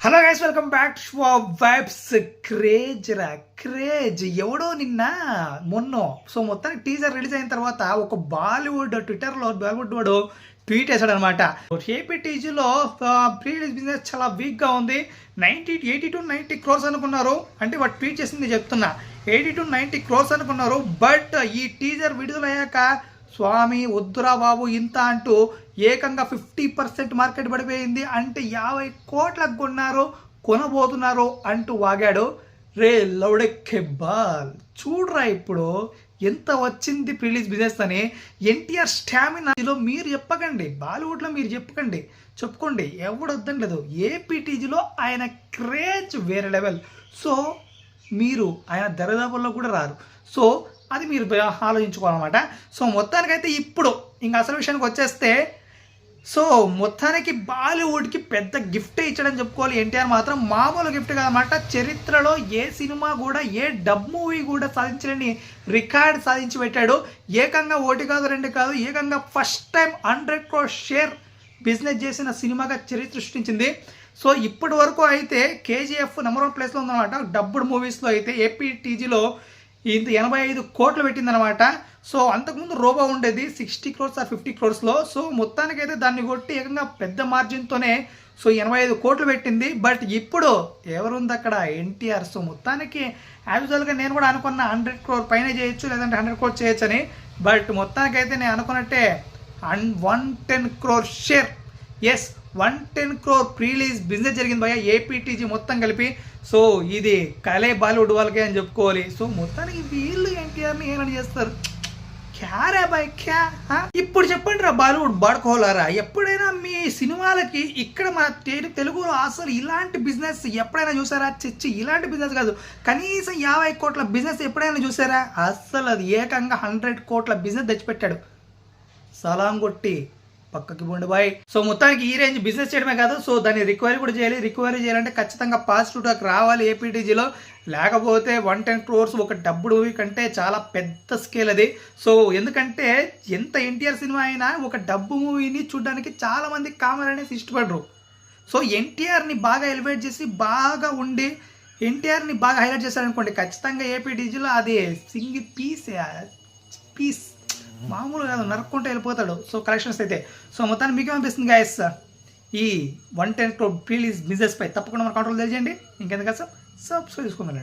Hello guys welcome back to vibes craze రా craze ఎవడో నిన్న మొన్నో సో మొత్తానికి టీజర్ రిలీజ్ అయిన తర్వాత ఒక బాలీవుడ్ ట్విట్టర్లో బాలీవుడ్ వాడు ట్వీట్ వేశాడు అనమాట ఏపీ టీజీలో ప్రీ రిలీజ్ బిజినెస్ చాలా వీక్గా ఉంది. Ninety eighty to ninety crores అనుకున్నారు. అంటే వాడు ట్వీట్ చేసింది చెప్తున్నా. ఎయిటీ టు నైంటీ క్రోర్స్ అనుకున్నారు. బట్ ఈ టీజర్ విడుదలయ్యాక స్వామి వద్దురా బాబు ఇంత అంటూ ఏకంగా ఫిఫ్టీ పర్సెంట్ మార్కెట్ పడిపోయింది. అంటే యాభై కోట్లకు కొన్నారు కొనబోతున్నారు అంటూ వాగాడు. రే లౌడెక్కే బాల్ చూడరా ఇప్పుడు ఎంత వచ్చింది ప్రిలీజ్ బిజినెస్ అని. ఎన్టీఆర్ స్టామినాలో మీరు చెప్పకండి బాలీవుడ్లో మీరు చెప్పకండి చెప్పుకోండి. ఎవడు లేదు ఏపీటీజీలో ఆయన క్రేజ్ వేరే లెవెల్. సో మీరు ఆయన దరిదాపుల్లో కూడా రారు. సో అది మీరు ఆలోచించుకోవాలన్నమాట. సో మొత్తానికైతే ఇప్పుడు ఇంకా అసలు విషయానికి వచ్చేస్తే సో మొత్తానికి బాలీవుడ్కి పెద్ద గిఫ్ట్ ఇచ్చడం చెప్పుకోవాలి. ఎన్టీఆర్ మాత్రం మామూలు గిఫ్ట్ కాదన్నమాట. చరిత్రలో ఏ సినిమా కూడా ఏ డబ్ మూవీ కూడా సాధించలేని రికార్డ్ సాధించి పెట్టాడు. ఏకంగా ఒకటి కాదు రెండు కాదు ఏకంగా first time hundred crore share business చేసిన సినిమాగా చరిత్ర సృష్టించింది. సో ఇప్పటి వరకు అయితే కేజీఎఫ్ నెంబర్ వన్ ప్లేస్లో ఉందన్నమాట. డబ్బుడ్ మూవీస్లో అయితే ఏపీటీజీలో ఇంత ఎనభై ఐదు కోట్లు పెట్టిందనమాట సో అంతకుముందు రోబో ఉండేది సిక్స్టీ క్రోర్స్ ఆర్ ఫిఫ్టీ క్రోర్స్లో. సో మొత్తానికైతే దాన్ని కొట్టి ఏకంగా పెద్ద మార్జిన్తోనే సో ఎనభై ఐదు కోట్లు పెట్టింది. బట్ ఇప్పుడు ఎవరుంది అక్కడ? ఎన్టీఆర్. సో మొత్తానికి యాజువల్గా నేను కూడా అనుకున్న హండ్రెడ్ క్రోర్ పైన చేయొచ్చు లేదంటే హండ్రెడ్ క్రోర్ చేయొచ్చు అని బట్ మొత్తానికైతే నేను అనుకున్నట్టే and one ten crore share. Yes one ten crore prerelease business జరిగింది భయ ఏపీటీజీ మొత్తం కలిపి. సో ఇది కలే బాలీవుడ్ వాళ్ళకే అని చెప్పుకోవాలి. సో మొత్తానికి వీళ్ళు ఎన్టీఆర్ని ఏమని చేస్తారు? క్యారే బాయ్ క్యా? ఇప్పుడు చెప్పండి రా బాలీవుడ్ బాడుకోవాలరా? ఎప్పుడైనా మీ సినిమాలకి ఇక్కడ మన తెలుగులో అసలు ఇలాంటి బిజినెస్ ఎప్పుడైనా చూసారా? చచ్చి ఇలాంటి బిజినెస్ కాదు. కనీసం యాభై కోట్ల బిజినెస్ ఎప్పుడైనా చూసారా? అస్సలు అది ఏకంగా హండ్రెడ్ కోట్ల బిజినెస్ తెచ్చిపెట్టాడు. సలాం కొట్టి. పక్కకి పోండి బాయ్. సో మొత్తానికి ఈ రేంజ్ బిజినెస్ చేయడమే కాదు. సో దాన్ని రిక్వైరీ కూడా చేయాలి. రికవరీ చేయాలంటే ఖచ్చితంగా పాజిటివ్ టాక్ రావాలి ఏపీటీజీలో లేకపోతే వన్ టెన్ క్రోర్స్ ఒక డబ్బుడు మూవీ కంటే చాలా పెద్ద స్కేల్ అది. సో ఎందుకంటే ఎంత ఎన్టీఆర్ సినిమా అయినా ఒక డబ్బు మూవీని చూడడానికి చాలా మంది కామన్ అనేసి ఇష్టపడరు. సో ఎన్టీఆర్ని బాగా ఎలివేట్ చేసి బాగా ఉండి ఎన్టీఆర్ని బాగా హైలైట్ చేశారనుకోండి ఖచ్చితంగా ఏపీటీజీలో అది సింగిల్ పీస్ పీస్ మామూలు కాదు నరుక్కుంటూ వెళ్ళిపోతాడు. సో కలెక్షన్స్ అయితే. సో మొత్తాన్ని మీకు అనిపిస్తుంది గాయస్ ఈ one ten crore please business పై తప్పకుండా మన కంట్రోల్ తెలియజేయండి. ఇంకెందుకు సార్ సబ్స్క్రైబ్ చేసుకోమనండి